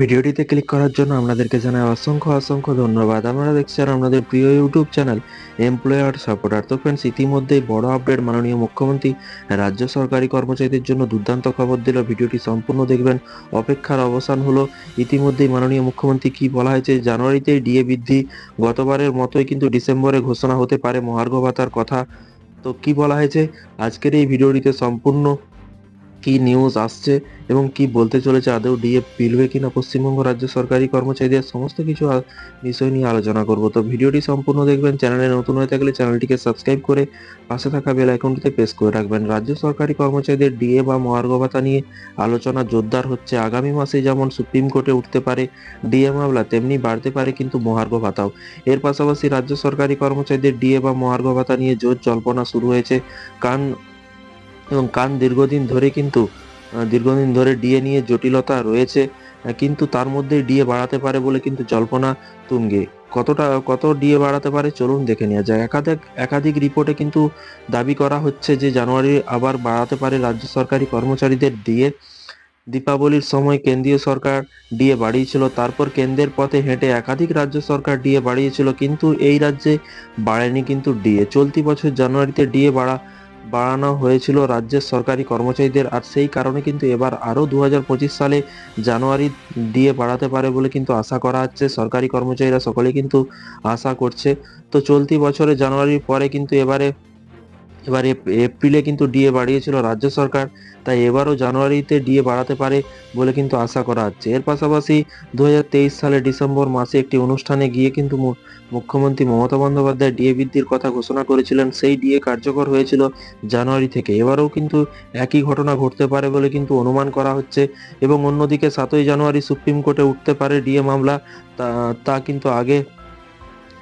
ভিডিওটিতে ক্লিক করার জন্য আপনাদেরকে জানাই অসংখ্য অসংখ্য ধন্যবাদ। আপনারা দেখছেন আপনাদের প্রিয় ইউটিউব চ্যানেল এমপ্লয়ার সাপোর্টার তো ফ্রেন্ডস ইতিমধ্যেই বড় আপডেট মাননীয় মুখ্যমন্ত্রী রাজ্য সরকারি কর্মচারীদের জন্য দুর্দান্ত খবর দিল। ভিডিওটি সম্পূর্ণ দেখবেন। অপেক্ষার অবসান হলো। ইতিমধ্যেই মাননীয় মুখ্যমন্ত্রী কি বলা হয়েছে? জানুয়ারিতেই ডিএ বৃদ্ধি গতবারের মতোই কিন্তু ডিসেম্বরে ঘোষণা হতে পারে মহার্ঘ ভাতার কথা। তো কি বলা হয়েছে? আজকের এই ভিডিওটিতে সম্পূর্ণ কি নিউজ আসছে এবং কি বলতে চলেছে আদৌ ডিএ মিলবে কিনা পশ্চিমবঙ্গ রাজ্য সরকারি কর্মচারীদের সমস্ত কিছু বিষয় নিয়ে আলোচনা করব। তো ভিডিওটি সম্পূর্ণ দেখবেন, চ্যানেলে নতুন হয়ে থাকলে চ্যানেলটিকে সাবস্ক্রাইব করে পাশে থাকা বেল আইকনটিতে প্রেস করে রাখবেন। রাজ্য সরকারি কর্মচারীদের ডিএ বা মহার্ঘ ভাতা নিয়ে আলোচনা জোরদার হচ্ছে। আগামী মাসে যেমন সুপ্রিম কোর্টে উঠতে পারে ডিএ মামলা, তেমনি বাড়তে পারে কিন্তু মহার্ঘ ভাতাও। এর পাশাপাশি রাজ্য সরকারি কর্মচারীদের ডিএ বা মহার্ঘ ভাতা নিয়ে জোর জল্পনা শুরু হয়েছে। কান এবং কান দীর্ঘদিন ধরে কিন্তু দীর্ঘদিন ধরে ডিএ নিয়ে জটিলতা রয়েছে কিন্তু তার মধ্যে ডিএ বাড়াতে পারে বলে কিন্তু জল্পনা তুঙ্গে। কতটা, কত ডিএ বাড়াতে পারে চলুন দেখে নেওয়া যায় একাধিক একাধিক রিপোর্টে কিন্তু দাবি করা হচ্ছে যে জানুয়ারি আবার বাড়াতে পারে রাজ্য সরকারি কর্মচারীদের ডিএ। দীপাবলির সময় কেন্দ্রীয় সরকার ডিএ বাড়িয়েছিল, তারপর কেন্দ্রের পথে হেঁটে একাধিক রাজ্য সরকার ডিএ বাড়িয়েছিল, কিন্তু এই রাজ্যে বাড়েনি কিন্তু ডিএ। চলতি বছর জানুয়ারিতে ডিএ বাড়া বাড়ানো হয়েছিল রাজ্যের সরকারি কর্মচারীদের আর সেই কারণে কিন্তু এবার আরও দু হাজার পঁচিশ সালে জানুয়ারি দিয়ে বাড়াতে পারে বলে কিন্তু আশা করা হচ্ছে। সরকারি কর্মচারীরা সকলে কিন্তু আশা করছে। তো চলতি বছরে জানুয়ারির পরে কিন্তু এবারে এবার এপ- এপ্রিলে কিন্তু ডিএ বাড়িয়েছিল রাজ্য সরকার, তাই এবারও জানুয়ারিতে ডিএ বাড়াতে পারে বলে কিন্তু আশা করা হচ্ছে। এর পাশাপাশি দু হাজার তেইশ সালে ডিসেম্বর মাসে একটি অনুষ্ঠানে গিয়ে কিন্তু মুখ্যমন্ত্রী মমতা বন্দ্যোপাধ্যায় ডিএ বৃদ্ধির কথা ঘোষণা করেছিলেন। সেই ডিএ কার্যকর হয়েছিল জানুয়ারি থেকে। এবারেও কিন্তু একই ঘটনা ঘটতে পারে বলে কিন্তু অনুমান করা হচ্ছে এবং অন্যদিকে সাতই জানুয়ারি সুপ্রিম কোর্টে উঠতে পারে ডিএ মামলা। তা কিন্তু আগে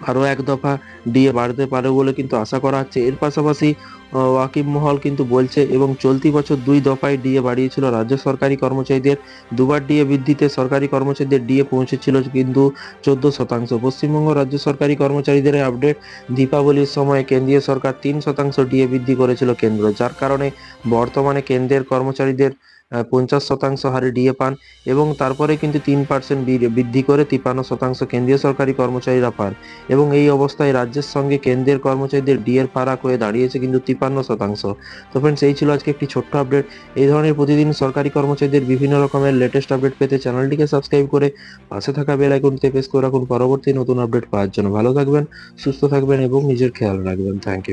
আরও এক দফা ডিএ বাড়তে পারে বলে কিন্তু আশা করা হচ্ছে। এর পাশাপাশি আহ, ওয়াকিব মহল কিন্তু বলছে এবং চলতি বছর দুই দফায় ডিএ বাড়িয়েছিল রাজ্য সরকারি কর্মচারীদের। দুবার ডিএ বৃদ্ধিতে সরকারি কর্মচারীদের ডিএ পৌঁছেছিল কিন্তু চোদ্দ শতাংশ। পশ্চিমবঙ্গ রাজ্য সরকারি কর্মচারীদের আপডেট দীপাবলির সময় কেন্দ্রীয় সরকার তিন শতাংশ ডিএ বৃদ্ধি করেছিল কেন্দ্র যার কারণে বর্তমানে কেন্দ্রের কর্মচারীদের পঞ্চাশ শতাংশ হারে ডিএ পান এবং তারপরে কিন্তু তিন পার্সেন্ট বৃদ্ধি করে তিপ্পান্ন শতাংশ কেন্দ্রীয় সরকারি কর্মচারীরা পান। এবং এই অবস্থায় রাজ্যের সঙ্গে কেন্দ্রের কর্মচারীদের ডিএর ফারাক হয়ে দাঁড়িয়েছে কিন্তু তিপ্পান্ন শতাংশ। তো ফ্রেন্ডস এই ছিল আজকে একটি ছোট্ট আপডেট এই ধরনের প্রতিদিন সরকারি কর্মচারীদের বিভিন্ন রকমের লেটেস্ট আপডেট পেতে চ্যানেলটিকে সাবস্ক্রাইব করে পাশে থাকা বেল আইকনটিতে প্রেস করে রাখুন। পরবর্তী নতুন আপডেট পাওয়ার জন্য। ভালো থাকবেন, সুস্থ থাকবেন এবং নিজের খেয়াল রাখবেন। Thank you